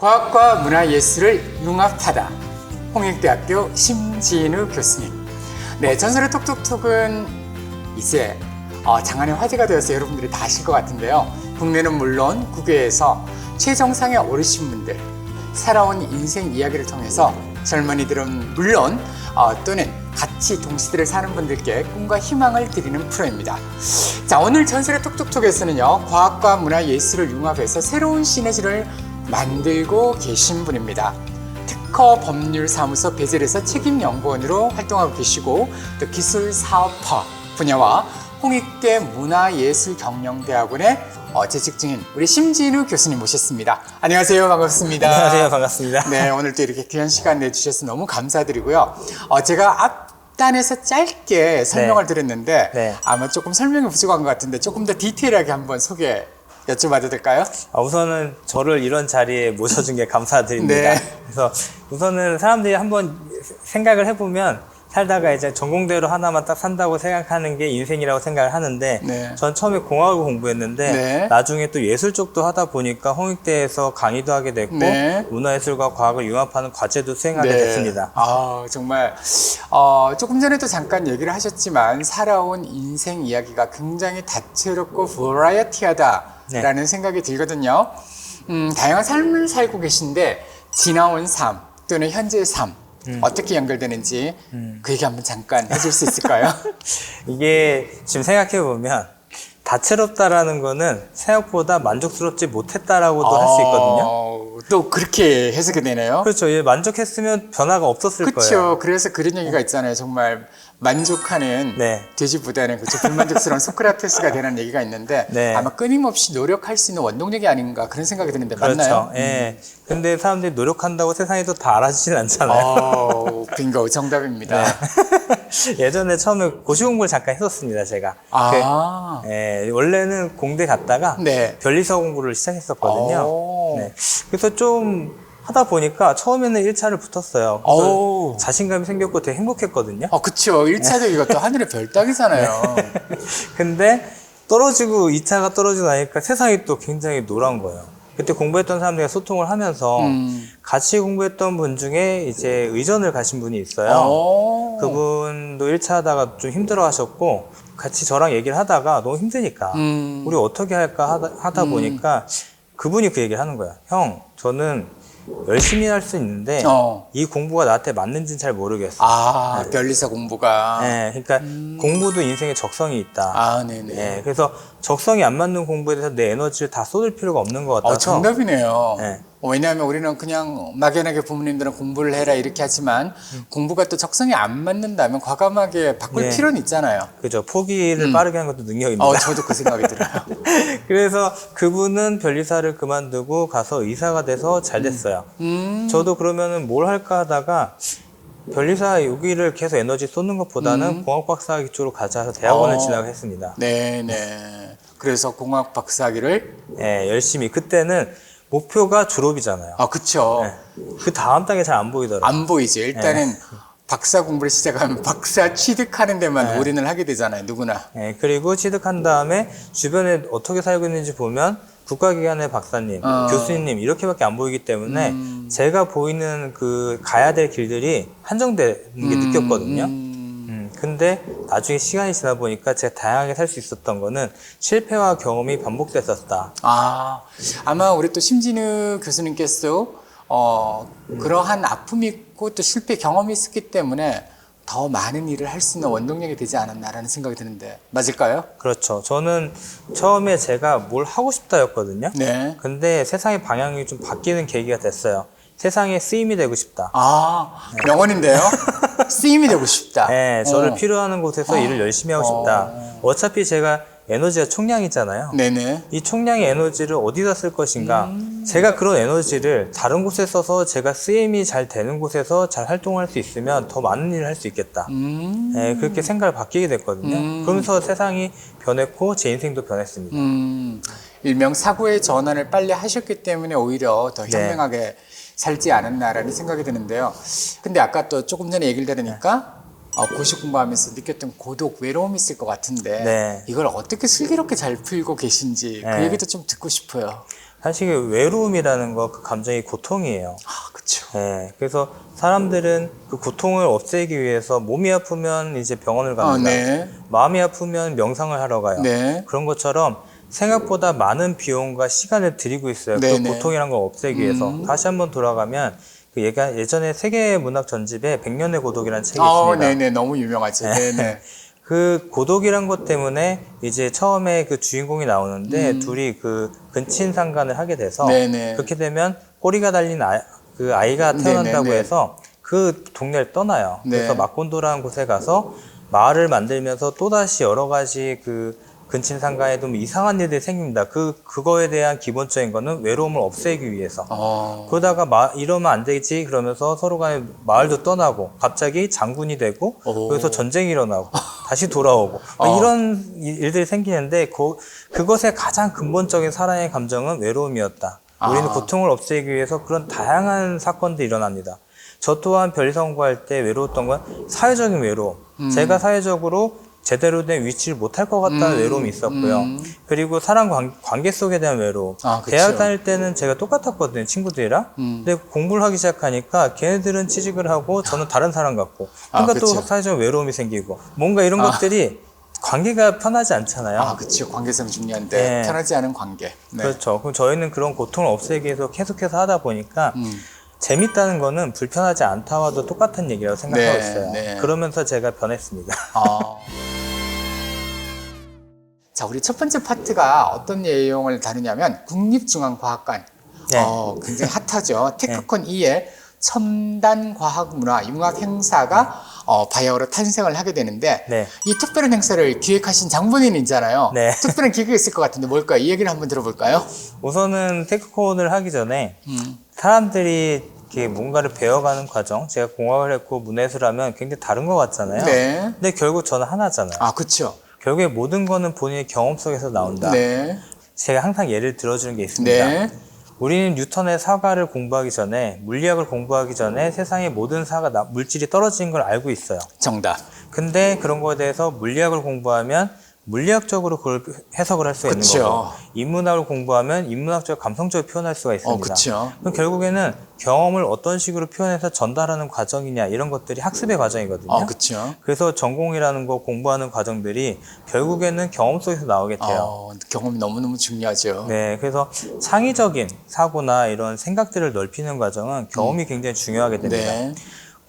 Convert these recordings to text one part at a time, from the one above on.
과학과 문화 예술을 융합하다. 홍익대학교 심진우 교수님. 네, 전설의 톡톡톡은 이제 어, 장안의 화제가 되어서 여러분들이 다 아실 것 같은데요. 국내는 물론 국외에서 최정상에 오르신 분들, 살아온 인생 이야기를 통해서 젊은이들은 물론 어, 또는 같이 동시대를 사는 분들께 꿈과 희망을 드리는 프로입니다. 자, 오늘 전설의 톡톡톡에서는요, 과학과 문화 예술을 융합해서 새로운 시너지를 만들고 계신 분입니다. 특허 법률 사무소 베젤에서 책임 연구원으로 활동하고 계시고 또 기술 사업화 분야와 홍익대 문화예술경영대학원의 어, 재직 중인 우리 심진우 교수님 모셨습니다. 안녕하세요. 반갑습니다. 안녕하세요. 반갑습니다. 네, 오늘 또 이렇게 귀한 시간 내주셔서 너무 감사드리고요. 어, 제가 앞단에서 짧게 설명을 드렸는데 네. 아마 조금 설명이 부족한 것 같은데 조금 더 디테일하게 한번 소개 여쭤봐도 될까요? 아, 우선은 저를 이런 자리에 모셔준 게 감사드립니다. 네. 그래서 우선은 사람들이 한번 생각을 해보면 살다가 이제 전공대로 하나만 딱 산다고 생각하는 게 인생이라고 생각을 하는데 네. 전 처음에 공학을 공부했는데 네. 나중에 또 예술 쪽도 하다 보니까 홍익대에서 강의도 하게 됐고 네. 문화예술과 과학을 융합하는 과제도 수행하게 됐습니다. 아, 정말 어, 조금 전에도 잠깐 얘기를 하셨지만 살아온 인생 이야기가 굉장히 다채롭고 버라이어티하다 라는 생각이 들거든요. 음, 다양한 삶을 살고 계신데 지나온 삶 또는 현재의 삶 어떻게 연결되는지 그 얘기 한번 잠깐 해줄 수 있을까요? 이게 지금 생각해 보면 다채롭다라는 거는 생각보다 만족스럽지 못했다라고도 할수 있거든요. 어, 또 그렇게 해석이 되네요. 그렇죠. 예, 만족했으면 변화가 없었을 거예요. 그렇죠. 그래서 그런 얘기가 있잖아요. 정말 만족하는 네. 돼지보다는 그쵸 불만족스러운 소크라테스가 되는 얘기가 있는데 네. 아마 끊임없이 노력할 수 있는 원동력이 아닌가 그런 생각이 드는데 그렇죠. 맞나요? 예. 근데 사람들이 노력한다고 세상이 또다 알아주진 않잖아요. 어, 빙고 정답입니다. 예전에 처음에 고시 공부를 잠깐 했었습니다, 제가. 아, 그, 예, 원래는 공대 갔다가 네. 변리사 공부를 시작했었거든요. 오. 네. 그래서 좀 하다 보니까 처음에는 1차를 붙었어요. 오. 그래서 자신감이 생겼고 되게 행복했거든요. 어, 그쵸. 1차도 이것도 하늘의 별 따기잖아요. 근데 떨어지고 2차가 떨어지고 나니까 세상이 또 굉장히 노란 거예요. 그때 공부했던 사람들과 소통을 하면서 음. 같이 공부했던 분 중에 이제 의전을 가신 분이 있어요. 오. 그분도 1차 하다가 좀 힘들어 하셨고 같이 저랑 얘기를 하다가 너무 힘드니까 음. 우리 어떻게 할까 하다, 하다 보니까 그분이 그 얘기를 하는 거야. 형, 저는 열심히 할 수 있는데 어. 이 공부가 나한테 맞는지는 잘 모르겠어. 아, 별리사 공부가. 네, 그러니까 공부도 인생에 적성이 있다. 아, 네네. 예, 그래서 적성이 안 맞는 공부에 대해서 내 에너지를 다 쏟을 필요가 없는 것 어, 같아서 정답이네요. 네. 어, 왜냐하면 우리는 그냥 막연하게 부모님들은 공부를 해라 이렇게 하지만 음. 공부가 또 적성이 안 맞는다면 과감하게 바꿀 네. 필요는 있잖아요. 그죠 포기를 빠르게 하는 것도 능력입니다. 어, 저도 그 생각이 들어요. 그래서 그분은 변리사를 그만두고 가서 의사가 돼서 잘 됐어요. 음, 저도 그러면은 뭘 할까 하다가 변리사 여기를 계속 에너지 쏟는 것보다는 공학 박사학위 쪽으로 가자 해서 대학원을 음. 어. 진학했습니다. 네네. 그래서 공학 박사학위를 예, 열심히 그때는 목표가 졸업이잖아요. 아 그쵸. 그 다음 단계 잘 안 보이더라고요. 안 보이죠. 일단은 박사 공부를 시작하면 박사 취득하는 데만 네. 올인을 하게 되잖아요. 누구나. 예, 그리고 취득한 다음에 주변에 어떻게 살고 있는지 보면 국가기관의 박사님, 어. 교수님 이렇게밖에 안 보이기 때문에 음. 제가 보이는 그 가야 될 길들이 한정되는 게 느꼈거든요. 음, 음, 근데 나중에 시간이 지나 보니까 제가 다양하게 살 수 있었던 거는 실패와 경험이 반복됐었다. 아 아마 우리 또 심진우 교수님께서 어 그러한 아픔이 있고 또 실패 경험이 있었기 때문에 더 많은 일을 할 수 있는 원동력이 되지 않았나라는 생각이 드는데 맞을까요? 그렇죠. 저는 처음에 제가 뭘 하고 싶다였거든요. 네. 근데 세상의 방향이 좀 바뀌는 계기가 됐어요. 세상에 쓰임이 되고 싶다. 아 명언인데요. 쓰임이 되고 싶다. 네, 저를 어. 필요하는 곳에서 일을 열심히 하고 싶다. 어차피 제가 에너지가 총량이잖아요. 네네. 이 총량의 에너지를 어디다 쓸 것인가? 제가 그런 에너지를 다른 곳에 써서 제가 쓰임이 잘 되는 곳에서 잘 활동할 수 있으면 더 많은 일을 할 수 있겠다. 음. 네, 그렇게 생각을 바뀌게 됐거든요. 그러면서 세상이 변했고 제 인생도 변했습니다. 음, 일명 사고의 전환을 빨리 하셨기 때문에 오히려 더 네. 현명하게 살지 않았나라는 생각이 드는데요. 근데 아까 또 조금 전에 얘기를 들으니까 어, 고시 공부하면서 느꼈던 고독, 외로움이 있을 것 같은데 네. 이걸 어떻게 슬기롭게 잘 풀고 계신지 그 네. 얘기도 좀 듣고 싶어요. 사실 외로움이라는 거 그 감정이 고통이에요. 아, 그쵸. 네, 그래서 사람들은 그 고통을 없애기 위해서 몸이 아프면 이제 병원을 아, 갑니다. 네. 마음이 아프면 명상을 하러 가요. 네. 그런 것처럼 생각보다 많은 비용과 시간을 들이고 있어요. 그 네네. 고통이란 걸 없애기 위해서. 음. 다시 한번 돌아가면 그 예가, 예전에 세계 문학 전집에 백년의 고독이라는 책이 아, 있습니다. 네네. 너무 유명하죠. 네네. 그 고독이란 것 때문에 이제 처음에 그 주인공이 나오는데 음. 둘이 그 근친 상간을 하게 돼서 네네. 그렇게 되면 꼬리가 달린 아, 그 아이가 태어난다고 네네네. 해서 그 동네를 떠나요. 네. 그래서 마콘도라는 곳에 가서 마을을 만들면서 또 다시 여러 가지 그 근친 상간에도 뭐 이상한 일들이 생깁니다. 그 그거에 대한 기본적인 거는 외로움을 없애기 위해서. 어. 그러다가 마, 이러면 안 되지 그러면서 서로 간에 마을도 떠나고 갑자기 장군이 되고 오. 여기서 전쟁이 일어나고 다시 돌아오고 뭐 어. 이런 일- 일들이 생기는데 그, 그것의 가장 근본적인 사랑의 감정은 외로움이었다. 우리는 아. 고통을 없애기 위해서 그런 다양한 사건들이 일어납니다. 저 또한 별이성 공부할 때 외로웠던 건 사회적인 외로움. 음. 제가 사회적으로 제대로 된 위치를 못할 것 같다는 음. 외로움이 있었고요. 음. 그리고 사람 관, 관계 속에 대한 외로움. 아. 대학 다닐 때는 제가 똑같았거든요, 친구들이랑. 음. 근데 공부를 하기 시작하니까 걔네들은 취직을 하고 저는 다른 사람 같고. 아, 그러니까 또 그쵸. 사회적 외로움이 생기고. 뭔가 이런 아. 것들이 관계가 편하지 않잖아요. 아, 그쵸. 관계성 중요한데. 네. 편하지 않은 관계. 네. 그렇죠. 그럼 저희는 그런 고통을 없애기 위해서 계속해서 하다 보니까 음. 재밌다는 거는 불편하지 않다와도 똑같은 얘기라고 생각하고 네, 있어요. 네. 그러면서 제가 변했습니다. 아. 자, 우리 첫 번째 파트가 어떤 내용을 다루냐면 국립중앙과학관. 네. 어, 굉장히 핫하죠. 테크콘 2의 첨단 과학 문화 융합 행사가 어, 바이오로 탄생을 하게 되는데 네. 이 특별한 행사를 기획하신 장본인이잖아요. 네. 특별한 기획이 있을 것 같은데 뭘까요? 이 얘기를 한번 들어볼까요? 우선은 테크콘을 하기 전에 음. 사람들이 이렇게 뭔가를 배워가는 과정, 제가 공학을 했고 문해수를 하면 굉장히 다른 것 같잖아요. 네. 근데 결국 저는 하나잖아요. 아, 그쵸. 결국에 모든 거는 본인의 경험 속에서 나온다. 네. 제가 항상 예를 들어주는 게 있습니다. 네. 우리는 뉴턴의 사과를 공부하기 전에, 물리학을 공부하기 전에 세상의 모든 사가 나- 물질이 떨어지는 걸 알고 있어요. 정답. 근데 그런 거에 대해서 물리학을 공부하면 물리학적으로 그걸 해석을 할 수가 있는 그쵸. 거고 인문학을 공부하면 인문학적 감성적으로 표현할 수가 있습니다. 어. 그럼 결국에는 경험을 어떤 식으로 표현해서 전달하는 과정이냐 이런 것들이 학습의 과정이거든요. 어. 그래서 전공이라는 거 공부하는 과정들이 결국에는 경험 속에서 나오게 돼요. 어, 경험이 너무너무 중요하죠. 네, 그래서 창의적인 사고나 이런 생각들을 넓히는 과정은 경험이 굉장히 중요하게 됩니다. 네.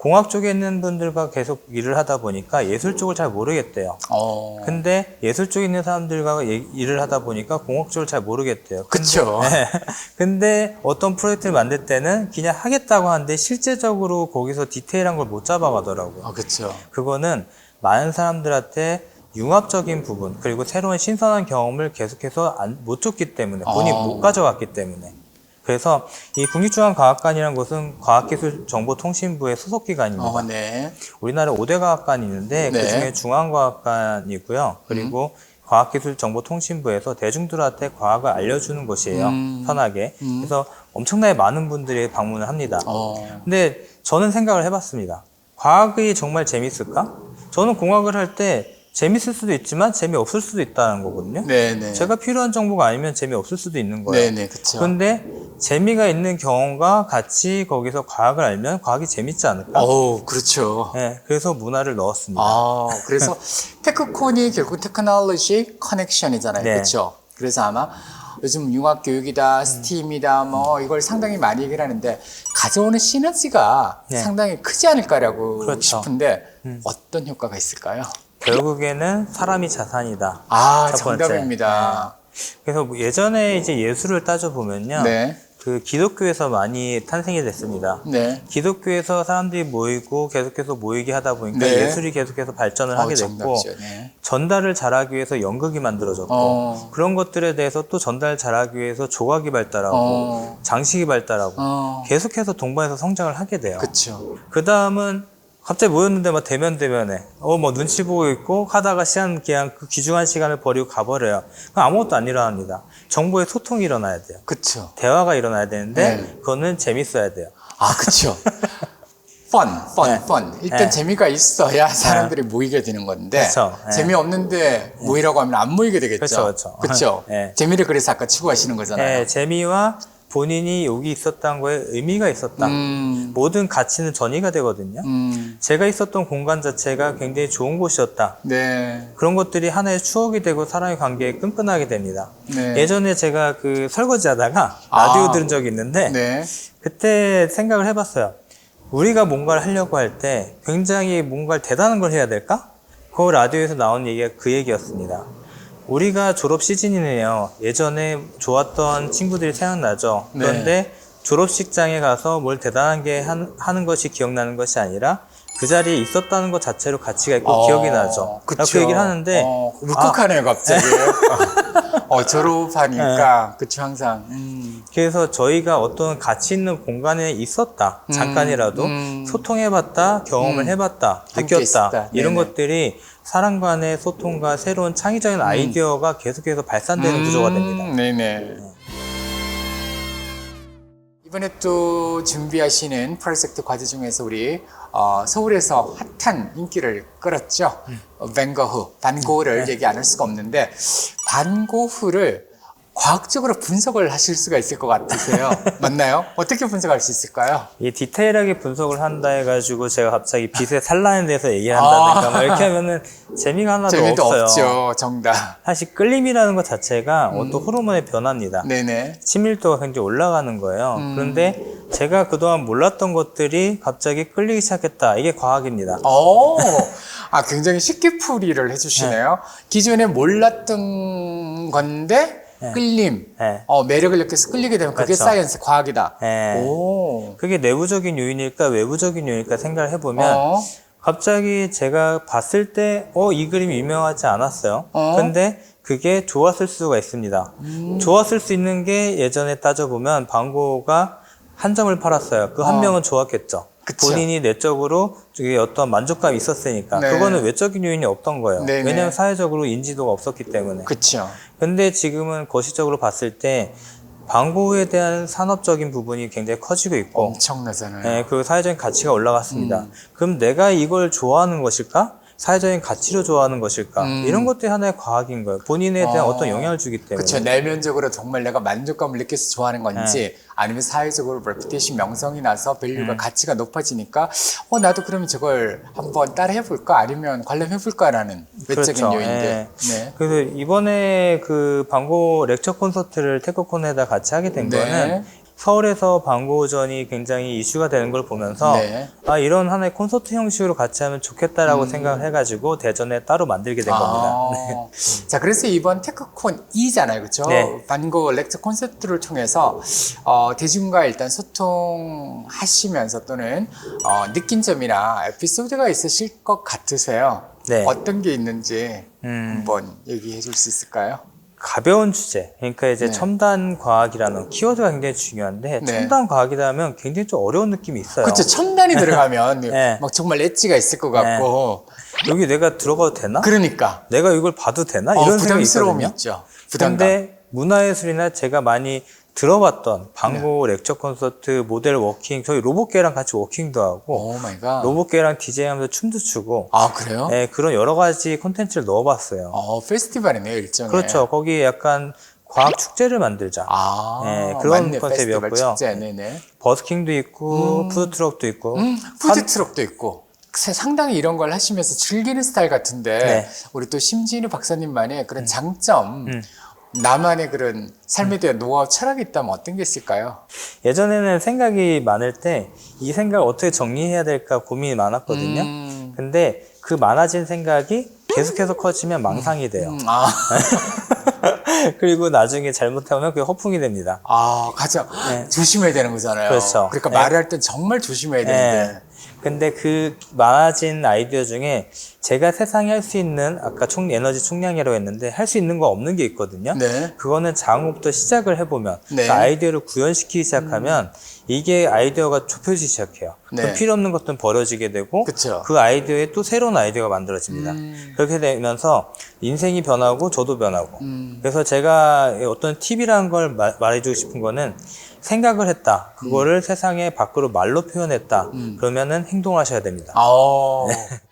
공학 쪽에 있는 분들과 계속 일을 하다 보니까 예술 쪽을 잘 모르겠대요. 어. 근데 예술 쪽에 있는 사람들과 예- 일을 하다 보니까 공학 쪽을 잘 모르겠대요. 그쵸. 네. 근데 어떤 프로젝트를 만들 때는 그냥 하겠다고 하는데 실제적으로 거기서 디테일한 걸 못 잡아가더라고요. 어, 그쵸. 그거는 많은 사람들한테 융합적인 부분 그리고 새로운 신선한 경험을 계속해서 안- 못 줬기 때문에 본인이 어. 못 가져갔기 때문에 그래서 이 국립중앙과학관이라는 곳은 과학기술정보통신부의 소속기관입니다. 어, 네. 우리나라에 5대 과학관이 있는데 네. 그중에 중앙과학관이고요. 그리고 과학기술정보통신부에서 대중들한테 과학을 알려주는 곳이에요. 음. 편하게. 음. 그래서 엄청나게 많은 분들이 방문을 합니다. 어. 근데 저는 생각을 해봤습니다. 과학이 정말 재밌을까? 저는 공학을 할때 재밌을 수도 있지만 재미없을 수도 있다는 거거든요. 네네. 제가 필요한 정보가 아니면 재미없을 수도 있는 거예요. 네네, 그쵸. 근데 재미가 있는 경험과 같이 거기서 과학을 알면 과학이 재밌지 않을까? 어우, 그렇죠. 네, 그래서 문화를 넣었습니다. 아, 그래서 테크콘이 결국 테크놀로지 커넥션이잖아요. 네. 그렇죠? 그래서 아마 요즘 융합 교육이다, 스팀이다, 뭐 이걸 상당히 많이 얘기를 하는데 가져오는 시너지가 네. 상당히 크지 않을까라고 그렇죠. 싶은데 어떤 효과가 있을까요? 결국에는 사람이 자산이다. 아, 첫 번째. 정답입니다. 그래서 뭐 예전에 이제 예술을 따져 보면요, 네, 그 기독교에서 많이 탄생이 됐습니다. 네. 기독교에서 사람들이 모이고 계속해서 모이게 하다 보니까 네. 예술이 계속해서 발전을 어, 하게 됐고 정답이죠. 네. 전달을 잘하기 위해서 연극이 만들어졌고 어. 그런 것들에 대해서 또 전달 잘하기 위해서 조각이 발달하고 어. 장식이 발달하고 어, 계속해서 동반해서 성장을 하게 돼요. 그쵸. 그 다음은 갑자기 모였는데 막 대면 대면에 어뭐 눈치 보고 있고 하다가 시간 그냥 그 귀중한 시간을 버리고 가버려요. 그럼 아무것도 안 일어납니다. 정보의 소통이 일어나야 돼요. 그쵸. 대화가 일어나야 되는데 네. 그거는 재밌어야 돼요. 아, 그쵸. 펀, 펀, 네. 펀. 일단 네. 재미가 있어야 사람들이 모이게 되는 건데 그쵸. 네. 재미없는데 모이라고 하면 안 모이게 되겠죠. 그쵸, 그쵸. 그쵸? 네. 재미를 그래서 아까 추구하시는 거잖아요. 네, 재미와 본인이 여기 있었다는 거에 의미가 있었다. 음, 모든 가치는 전이가 되거든요. 음, 제가 있었던 공간 자체가 굉장히 좋은 곳이었다. 네, 그런 것들이 하나의 추억이 되고 사람의 관계에 끈끈하게 됩니다. 네. 예전에 제가 그 설거지 하다가 라디오 아. 들은 적이 있는데 네, 그때 생각을 해봤어요. 우리가 뭔가를 하려고 할 때 굉장히 뭔가를 대단한 걸 해야 될까? 그 라디오에서 나온 얘기가 그 얘기였습니다. 우리가 졸업 시즌이네요. 예전에 좋았던 친구들이 생각나죠. 네. 그런데 졸업식장에 가서 뭘 대단한 게 한- 하는 것이 기억나는 것이 아니라 그 자리에 있었다는 것 자체로 가치가 있고 어, 기억이 나죠. 그쵸. 그 얘기를 하는데 어, 아, 울컥하네요, 갑자기. 어, 졸업하니까. 그쵸, 항상. 음, 그래서 저희가 어떤 가치 있는 공간에 있었다. 음, 잠깐이라도 음. 소통해봤다, 경험을 음. 해봤다, 함께 느꼈다. 있었다. 이런 네네. 것들이 사람 간의 소통과 새로운 창의적인 아이디어가 계속해서 발산되는 음, 구조가 됩니다. 네네. 이번에 또 준비하시는 프로젝트 과제 중에서 우리 어, 서울에서 핫한 인기를 끌었죠. 어, 밴거후, 반고흐를 얘기 안 할 수가 없는데 반고흐를 과학적으로 분석을 하실 수가 있을 것 같으세요. 맞나요? 어떻게 분석할 수 있을까요? 이 디테일하게 분석을 한다 해가지고 제가 갑자기 빛의 산란에 대해서 얘기를 한다든가 뭐 이렇게 하면은 재미가 하나도 아. 재미도 없어요. 없죠. 정답. 사실 끌림이라는 것 자체가 어떤 호르몬의 변화입니다. 네네. 친밀도가 굉장히 올라가는 거예요. 음. 그런데 제가 그동안 몰랐던 것들이 갑자기 끌리기 시작했다. 이게 과학입니다. 오, 아, 굉장히 쉽게 풀이를 해주시네요. 기존에 몰랐던 건데, 네. 끌림, 네. 어, 매력을 느껴서 끌리게 되면 그게 그렇죠. 사이언스, 과학이다. 네. 오, 그게 내부적인 요인일까 외부적인 요인일까 생각을 해보면 어, 갑자기 제가 봤을 때 어 이 그림이 유명하지 않았어요. 어? 근데 그게 좋았을 수가 있습니다. 음. 좋았을 수 있는 게 예전에 따져보면 방고가 한 점을 팔았어요. 그한 어. 명은 좋았겠죠. 그쵸. 본인이 내적으로 저기 어떤 만족감이 있었으니까 네. 그거는 외적인 요인이 없던 거예요. 네네. 왜냐하면 사회적으로 인지도가 없었기 때문에. 그쵸. 근데 지금은 거시적으로 봤을 때 방고에 대한 산업적인 부분이 굉장히 커지고 있고 엄청나잖아요. 네, 그리고 사회적인 가치가 올라갔습니다. 음. 그럼 내가 이걸 좋아하는 것일까? 사회적인 가치로 좋아하는 것일까? 음. 이런 것들이 하나의 과학인 거예요. 본인에 대한 어. 어. 떤 영향을 주기 때문에. 그쵸. 내면적으로 정말 내가 만족감을 느껴서 좋아하는 건지, 네. 아니면 사회적으로 레putation 명성이 나서 음. 밸류가 가치가 높아지니까, 어, 나도 그러면 저걸 한번 따라 해 볼까? 아니면 관련해볼까라는 외적인 그렇죠. 요인들. 예. 네. 그래서 이번에 그 방고 렉처 콘서트를 테크콘에다 같이 하게 된 네. 거는 서울에서 방고전이 굉장히 이슈가 되는 걸 보면서 네. 아 이런 하나의 콘서트 형식으로 같이 하면 좋겠다라고 생각을 해가지고 대전에 따로 만들게 된 겁니다. 네. 아, 자, 그래서 이번 테크콘 2잖아요. 그렇죠? 네. 반고 렉처 콘셉트를 통해서 어, 대중과 일단 소통하시면서 또는 어, 느낀 점이나 에피소드가 있으실 것 같으세요. 네. 어떤 게 있는지 음. 한번 얘기해 줄 수 있을까요? 가벼운 주제, 그러니까 이제 네. 첨단 과학이라는 키워드가 굉장히 중요한데 네. 첨단 과학이다 하면 굉장히 좀 어려운 느낌이 있어요. 그렇죠. 첨단이 들어가면 네. 막 정말 엣지가 있을 것 같고 여기 내가 들어가도 되나? 그러니까 내가 이걸 봐도 되나? 어, 이런 생각이 부담스러움이 있거든요. 있죠. 부담감. 근데 문화예술이나 제가 많이 들어봤던 방고 렉처 콘서트 모델 워킹 저희 로봇계랑 같이 워킹도 하고 오 마이 갓. 로봇계랑 디제이하면서 춤도 추고 아, 그래요? 예, 그런 여러 가지 콘텐츠를 넣어봤어요. 어, 페스티벌이네요, 일종의. 그렇죠. 거기에 약간 과학 축제를 만들자. 아, 네, 그런 맞네, 컨셉이었고요. 페스티벌 축제, 네네. 버스킹도 있고 푸드 트럭도 있고 음, 푸드 트럭도 있고. 사- 상당히 이런 걸 하시면서 즐기는 스타일 같은데 네. 우리 또 심진우 박사님만의 그런 장점 음. 나만의 그런 삶에 대한 노하우 철학이 있다면 어떤 게 있을까요? 예전에는 생각이 많을 때 이 생각을 어떻게 정리해야 될까 고민이 많았거든요. 음, 근데 그 많아진 생각이 계속해서 커지면 망상이 돼요. 음, 아, 그리고 나중에 잘못하면 그게 허풍이 됩니다. 아 가장 네. 조심해야 되는 거잖아요. 그렇죠. 러니까 네. 말을 할땐 정말 조심해야 되는데 네. 근데 그 많아진 아이디어 중에 제가 세상에 할 수 있는 아까 총 에너지 총량이라고 했는데 할 수 있는 거 없는 게 있거든요. 네. 그거는 작은 것부터 시작을 해보면 네. 그 아이디어를 구현시키기 시작하면 이게 아이디어가 좁혀지기 시작해요. 네. 그 필요 없는 것들은 버려지게 되고 그쵸. 그 아이디어에 또 새로운 아이디어가 만들어집니다. 음. 그렇게 되면서 인생이 변하고 저도 변하고 음. 그래서 제가 어떤 팁이라는 걸 마- 말해주고 싶은 거는 생각을 했다. 그거를 음. 세상에 밖으로 말로 표현했다. 그러면은 행동하셔야 됩니다. 어. 네.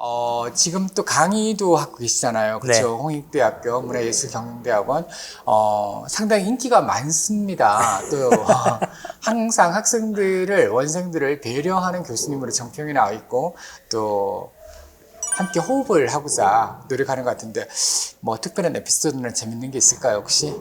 어, 지금 또 강의도 하고 계시잖아요. 그렇죠. 네. 홍익대학교 문화예술경영대학원. 어, 상당히 인기가 많습니다. 또 어, 항상 학생들을 원생들을 배려하는 교수님으로 정평이 나와 있고 또 함께 호흡을 하고자 노력하는 것 같은데 뭐 특별한 에피소드나 재밌는 게 있을까요, 혹시?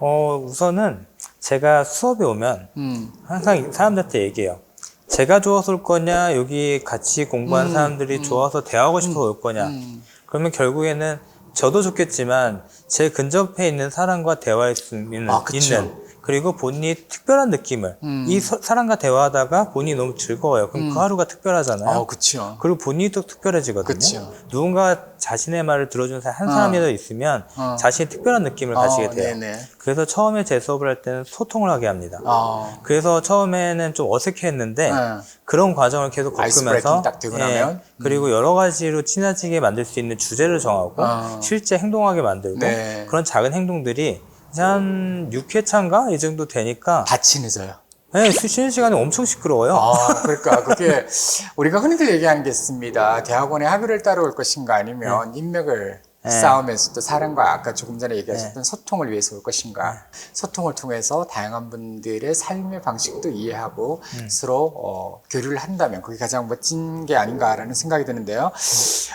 어, 우선은 제가 수업에 오면 음. 항상 사람들한테 얘기해요. 제가 좋아서 올 거냐, 여기 같이 공부한 사람들이 좋아서 대화하고 싶어서 올 거냐. 음. 그러면 결국에는 저도 좋겠지만 제 근접해 있는 사람과 대화할 수 있는, 아, 그쵸. 있는 그리고 본인이 특별한 느낌을 음. 이 서- 사람과 대화하다가 본인이 너무 즐거워요. 그럼 그 하루가 특별하잖아요. 어, 그쵸. 그리고 본인이 또 특별해지거든요. 그쵸. 누군가 자신의 말을 들어주는 사람 한 어. 사람이라도 있으면 어. 자신이 특별한 느낌을 가지게 어, 돼요. 네네. 그래서 처음에 제 수업을 할 때는 소통을 하게 합니다. 어. 그래서 처음에는 좀 어색했는데 네. 그런 과정을 계속 겪으면서 예, 나면? 그리고 여러 가지로 친해지게 만들 수 있는 주제를 정하고 어. 실제 행동하게 만들고 네. 그런 작은 행동들이 한 6회차인가 이 정도 되니까 다 친해져요. 네, 쉬는 시간이 엄청 시끄러워요. 아, 그러니까 그게 우리가 흔히들 얘기하는 게 있습니다. 대학원에 학위를 따라올 것인가 아니면 인맥을 네. 쌓으면서 또 사람과 아까 조금 전에 얘기하셨던 소통을 위해서 올 것인가. 소통을 통해서 다양한 분들의 삶의 방식도 이해하고 서로 어, 교류를 한다면 그게 가장 멋진 게 아닌가라는 생각이 드는데요.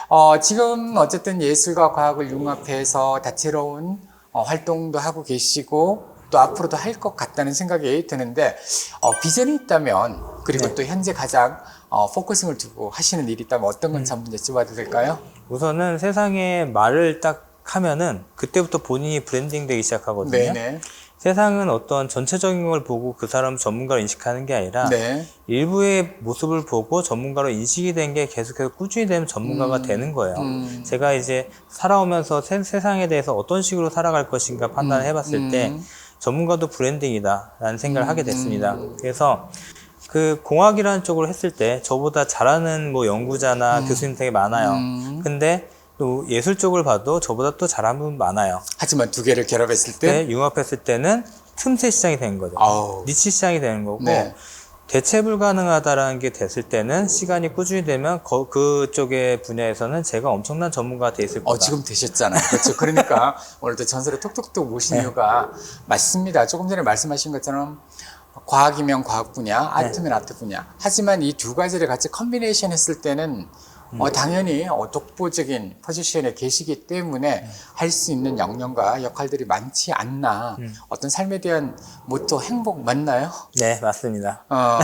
어, 지금 어쨌든 예술과 과학을 융합해서 다채로운 어, 활동도 하고 계시고 또 앞으로도 할 것 같다는 생각이 드는데 어, 비전이 있다면 그리고 또 현재 가장 어, 포커싱을 두고 하시는 일이 있다면 어떤 건지 한번 여쭤봐도 될까요? 우선은 세상에 말을 딱 하면은 그때부터 본인이 브랜딩 되기 시작하거든요. 네네. 세상은 어떤 전체적인 걸 보고 그 사람 전문가로 인식하는 게 아니라 네. 일부의 모습을 보고 전문가로 인식이 된 게 계속해서 꾸준히 되면 전문가가 되는 거예요. 음. 제가 이제 살아오면서 세, 세상에 대해서 어떤 식으로 살아갈 것인가 판단을 해봤을 때 음. 전문가도 브랜딩이다라는 생각을 하게 됐습니다. 그래서 그 공학이라는 쪽으로 했을 때 저보다 잘하는 뭐 연구자나 교수님 되게 많아요. 음. 근데 또 예술 쪽을 봐도 저보다 또 잘하는 분 많아요. 하지만 두 개를 결합했을 때 근데 융합했을 때는 틈새 시장이 되는 거죠. 아우. 니치 시장이 되는 거고 네. 대체 불가능하다라는 게 됐을 때는 시간이 꾸준히 되면 거- 그쪽의 분야에서는 제가 엄청난 전문가가 돼 있을 거다. 어, 지금 되셨잖아요. 그렇죠. 그러니까 오늘도 전설의 톡톡톡 모신 네. 이유가 맞습니다. 조금 전에 말씀하신 것처럼 과학이면 과학 분야, 아트면 네. 아트 분야. 하지만 이 두 가지를 같이 컨비네이션 했을 때는 음. 어, 당연히 어, 독보적인 포지션에 계시기 때문에 네. 할수 있는 역량과 역할들이 많지 않나. 음. 어떤 삶에 대한 모토 행복 맞나요? 네, 맞습니다. 어,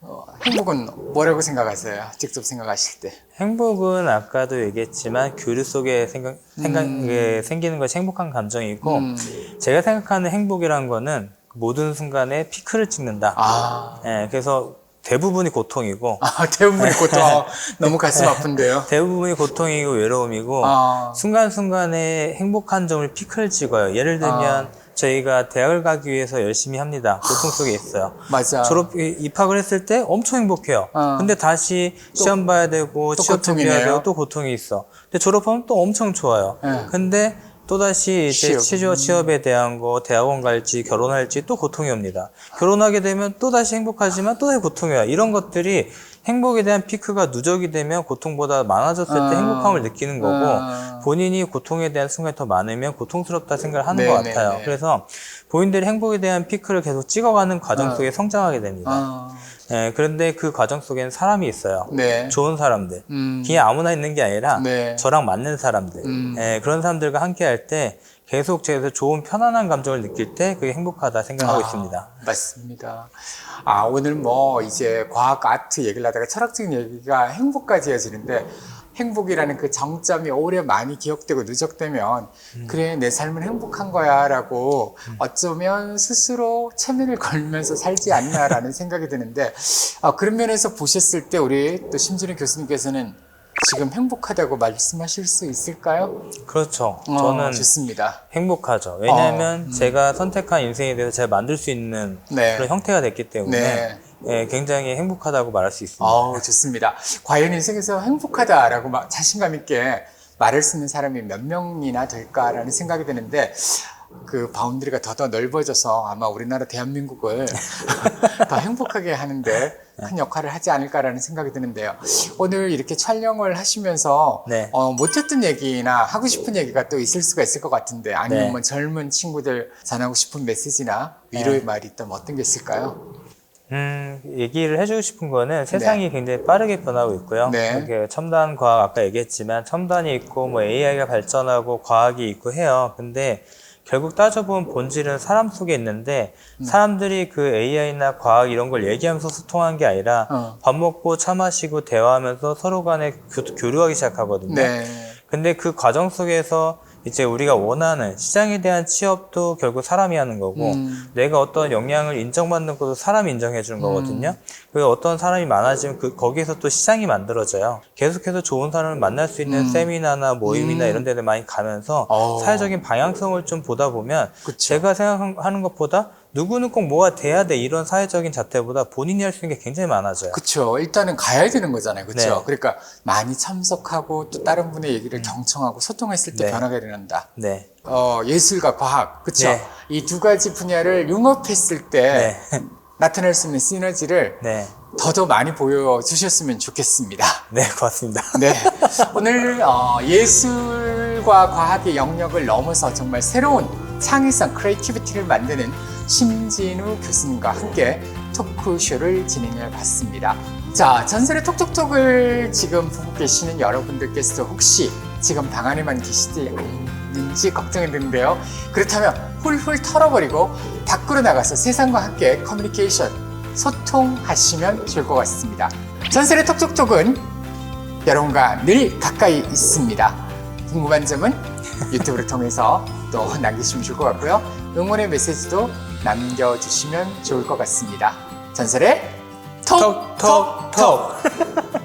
어, 행복은 뭐라고 생각하세요? 직접 생각하실 때. 행복은 아까도 얘기했지만 교류 속에 생각, 생각에 생기는 것이 행복한 감정이고 음. 제가 생각하는 행복이란 거는 모든 순간에 피크를 찍는다. 아, 예, 그래서 대부분이 고통이고 아 대부분의 고통 어, 너무 가슴 아픈데요. 대부분이 고통이고 외로움이고 아. 순간순간에 행복한 점을 피크를 찍어요. 예를 들면 아. 저희가 대학을 가기 위해서 열심히 합니다. 고통 속에 있어요. 맞아. 졸업 입학을 했을 때 엄청 행복해요. 어. 근데 다시 시험 봐야 되고 또 취업 준비해야 고통이네요. 되고 또 고통이 있어. 근데 졸업하면 또 엄청 좋아요. 네. 근데 또 다시 이제 취업. 취업, 취업에 대한 거, 대학원 갈지, 결혼할지 또 고통이 옵니다. 결혼하게 되면 또 다시 행복하지만 또 다시 고통이 와요. 이런 것들이 행복에 대한 피크가 누적이 되면 고통보다 많아졌을 때 아. 행복함을 느끼는 거고 아. 본인이 고통에 대한 순간이 더 많으면 고통스럽다 생각을 하는 네, 것 네, 같아요. 네. 그래서 본인들이 행복에 대한 피크를 계속 찍어가는 과정 아. 속에 성장하게 됩니다. 아, 예, 그런데 그 과정 속에는 사람이 있어요. 네. 좋은 사람들. 음. 그냥 아무나 있는 게 아니라 네. 저랑 맞는 사람들. 음. 예, 그런 사람들과 함께 할 때 계속 제에서 좋은 편안한 감정을 느낄 때 그게 행복하다 생각하고 아, 있습니다. 맞습니다. 아, 오늘 뭐 이제 과학 아트 얘기를 하다가 철학적인 얘기가 행복까지 이어지는데 행복이라는 그 정점이 오래 많이 기억되고 누적되면 그래 내 삶은 행복한 거야라고 어쩌면 스스로 체면을 걸면서 살지 않나라는 생각이 드는데 어, 그런 면에서 보셨을 때 우리 또 심진희 교수님께서는 지금 행복하다고 말씀하실 수 있을까요? 그렇죠. 어, 저는 좋습니다. 행복하죠. 왜냐하면 어, 음. 제가 선택한 인생에 대해서 제가 만들 수 있는 네. 그런 형태가 됐기 때문에 네. 예, 굉장히 행복하다고 말할 수 있습니다. 어우, 좋습니다. 과연 인생에서 행복하다라고 막 자신감 있게 말할 수 있는 사람이 몇 명이나 될까라는 생각이 드는데, 그 바운드리가 더 더 넓어져서 아마 우리나라 대한민국을 더 행복하게 하는데 큰 역할을 하지 않을까라는 생각이 드는데요. 오늘 이렇게 촬영을 하시면서 네. 어, 못했던 얘기나 하고 싶은 얘기가 또 있을 수가 있을 것 같은데 아니면 네. 뭐 젊은 친구들 전하고 싶은 메시지나 위로의 말이 있다면 어떤 게 있을까요? 음, 얘기를 해주고 싶은 거는 세상이 굉장히 빠르게 변하고 있고요. 네. 이게 첨단 과학 아까 얘기했지만 첨단이 있고 뭐 AI가 발전하고 과학이 있고 해요. 근데 결국 따져보면 본질은 사람 속에 있는데 음. 사람들이 그 AI나 과학 이런 걸 얘기하면서 소통한 게 아니라 어. 밥 먹고 차 마시고 대화하면서 서로 간에 교, 교류하기 시작하거든요. 네. 근데 그 과정 속에서 이제 우리가 원하는 시장에 대한 취업도 결국 사람이 하는 거고 음. 내가 어떤 영향을 인정받는 것도 사람이 인정해 주는 거거든요. 그 어떤 사람이 많아지면 그 거기에서 또 시장이 만들어져요. 계속해서 좋은 사람을 만날 수 있는 음. 세미나나 모임이나 음. 이런 데를 많이 가면서 어. 사회적인 방향성을 좀 보다 보면 그쵸. 제가 생각하는 것보다 누구는 꼭 뭐가 돼야 돼 이런 사회적인 잣대보다 본인이 할 수 있는 게 굉장히 많아져요. 그쵸. 일단은 가야 되는 거잖아요. 그쵸. 네. 그러니까 많이 참석하고 또 다른 분의 얘기를 경청하고 소통했을 때 네. 변화가 일어난다. 네. 어, 예술과 과학. 그쵸. 네. 이두 가지 분야를 융합했을 때 네. 나타낼 수 있는 시너지를 네. 더더 많이 보여주셨으면 좋겠습니다. 네, 고맙습니다. 네. 오늘 어, 예술과 과학의 영역을 넘어서 정말 새로운 창의성, 크리에이티비티를 만드는 심진우 교수님과 함께 토크쇼를 진행해 봤습니다. 자, 전설의 톡톡톡을 지금 보고 계시는 여러분들께서 혹시 지금 방 안에만 계시지 않는지 걱정이 드는데요. 그렇다면 훌훌 털어버리고 밖으로 나가서 세상과 함께 커뮤니케이션, 소통하시면 좋을 것 같습니다. 전설의 톡톡톡은 여러분과 늘 가까이 있습니다. 궁금한 점은 유튜브를 통해서 또 남기시면 좋을 것 같고요. 응원의 메시지도 남겨주시면 좋을 것 같습니다. 전설의 톡 톡 톡! 톡톡톡.